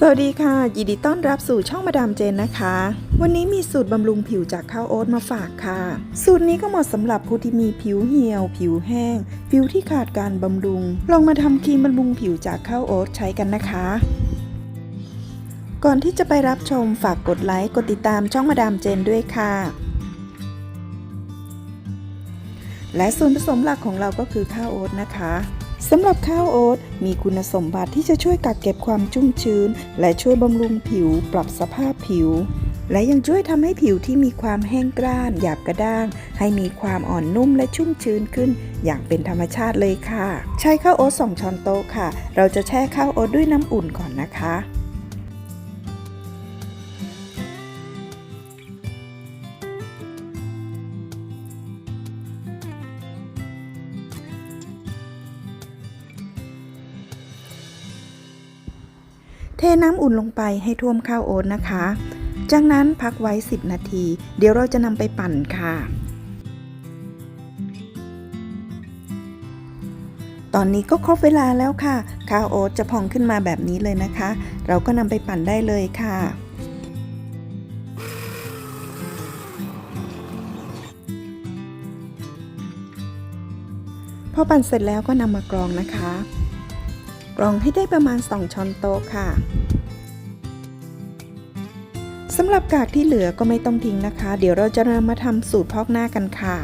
สวัสดีค่ะ ยินดีต้อนรับสู่ช่องมาดามเจนนะคะ วันนี้มีสูตรบำรุงผิวจากข้าวโอ๊ตมาฝากค่ะ สูตรนี้ก็เหมาะสำหรับผู้ที่มีผิวเหี่ยว ผิวแห้ง ผิวที่ขาดการบำรุง ลองมาทำครีมบำรุงผิวจากข้าวโอ๊ตใช้กันนะคะ ก่อนที่จะไปรับชมฝากกดไลค์กดติดตามช่องมาดามเจนด้วยค่ะ และส่วนผสมหลักของเราก็คือข้าวโอ๊ตนะคะ สำหรับข้าวโอ๊ตมีคุณสมบัติที่จะช่วยกักเก็บความชุ่มชื้น และช่วยบำรุงผิว ปรับสภาพผิว และยังช่วยทำให้ผิวที่มีความแห้งกร้าน หยาบกระด้าง ให้มีความอ่อนนุ่มและชุ่มชื้นขึ้น อย่างเป็นธรรมชาติเลยค่ะ ใช้ข้าวโอ๊ต2ช้อนโต๊ะค่ะ เราจะแช่ข้าวโอ๊ตด้วยน้ำอุ่นก่อนนะคะ เทน้ำอุ่นลงไปให้ท่วมข้าวโอ๊ตนะคะ จากนั้นพักไว้ 10 นาที เดี๋ยวเราจะนำไปปั่นค่ะ ตอนนี้ก็ครบเวลาแล้วค่ะ ข้าวโอ๊ตจะพองขึ้นมาแบบนี้เลยนะคะ เราก็นำไปปั่นได้เลยค่ะพอปั่นเสร็จแล้วก็นำมากรองนะคะ กรองให้ได้ประมาณ 2 ช้อนโต๊ะค่ะสำหรับกากที่เหลือก็ไม่ต้องทิ้งนะคะ เดี๋ยวเราจะนำมาทำสูตรพอกหน้ากันค่ะ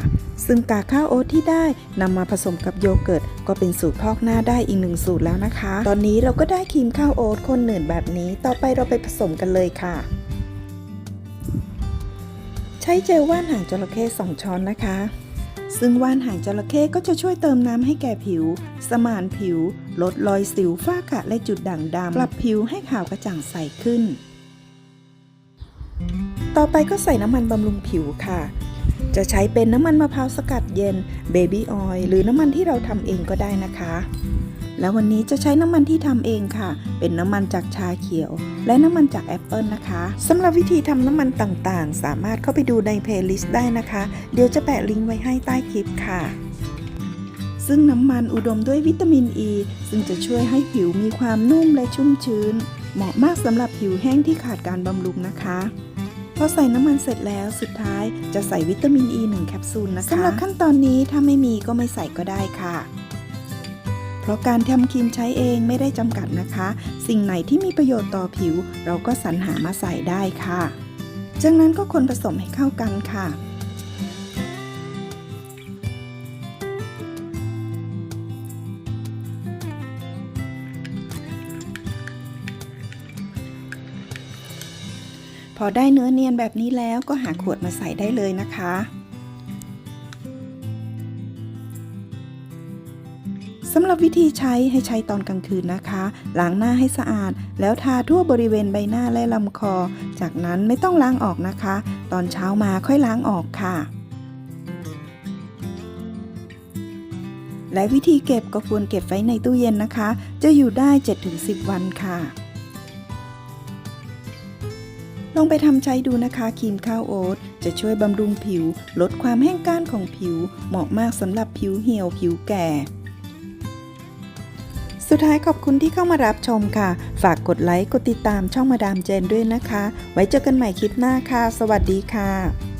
ซึ่งกากข้าวโอ๊ตที่ได้นำมาผสมกับโยเกิร์ตก็เป็นสูตรพอกหน้าได้อีกหนึ่งสูตรแล้วนะคะ ตอนนี้เราก็ได้ครีมข้าวโอ๊ตข้นหนืดแบบนี้ ต่อไปเราไปผสมกันเลยค่ะ ใช้เจลว่านหางจระเข้2ช้อนนะคะ ซึ่งว่านหางจระเข้ก็จะช่วยเติมน้ำให้แก่ผิว สมานผิว ลดรอยสิวฝ้ากระและจุดด่างดำปรับผิวให้ขาวกระจ่างใสขึ้น ต่อไปก็ใส่น้ำมันบำรุงผิวค่ะ จะใช้เป็นน้ำมันมะพร้าวสกัดเย็นเบบี้ออยล์หรือน้ำมันที่เราทำเองก็ได้นะคะ แล้ววันนี้จะใช้น้ำมันที่ทำเองค่ะ เป็นน้ำมันจากชาเขียว และน้ำมันจากแอปเปิลนะคะสำหรับวิธีทำน้ำมันต่างๆ สามารถเข้าไปดูในเพลย์ลิสต์ได้นะคะ เดี๋ยวจะแปะลิงก์ไว้ให้ใต้คลิปค่ะ ซึ่งน้ำมันอุดมด้วยวิตามินอ e, ีซึ่งจะช่วยให้ผิวมีความนุ่มและชุ่มชื้น เหมาะมากสำหรับผิวแห้งที่ขาดการบำรุงนะคะพอใส่น้ำมันเสร็จแล้วสุดท้ายจะใส่วิตามินอ e ี1แคปซูลนะคะสำหรับขั้นตอนนี้ถ้าไม่มีก็ไม่ใส่ก็ได้ค่ะ เพราะการทำครีมใช้เองไม่ได้จำกัดนะคะ สิ่งไหนที่มีประโยชน์ต่อผิว เราก็สรรหามาใส่ได้ค่ะ จากนั้นก็คนผสมให้เข้ากันค่ะพอได้เนื้อเนียนแบบนี้แล้วก็หาขวดมาใส่ได้เลยนะคะ สำหรับวิธีใช้ให้ใช้ตอนกลางคืนนะคะ ล้างหน้าให้สะอาด แล้วทาทั่วบริเวณใบหน้าและลำคอ จากนั้นไม่ต้องล้างออกนะคะ ตอนเช้ามาค่อยล้างออกค่ะ และวิธีเก็บก็ควรเก็บไว้ในตู้เย็นนะคะ จะอยู่ได้ 7-10 วันค่ะลองไปทำใช้ดูนะคะครีมข้าวโอ๊ตจะช่วยบำรุงผิว ลดความแห้งก้านของผิว เหมาะมากสำหรับผิวเหี่ยวผิวแก่ สุดท้ายขอบคุณที่เข้ามารับชมค่ะ ฝากกดไลค์ กดติดตามช่องมาดามเจนด้วยนะคะ ไว้เจอกันใหม่คลิปหน้าค่ะ สวัสดีค่ะ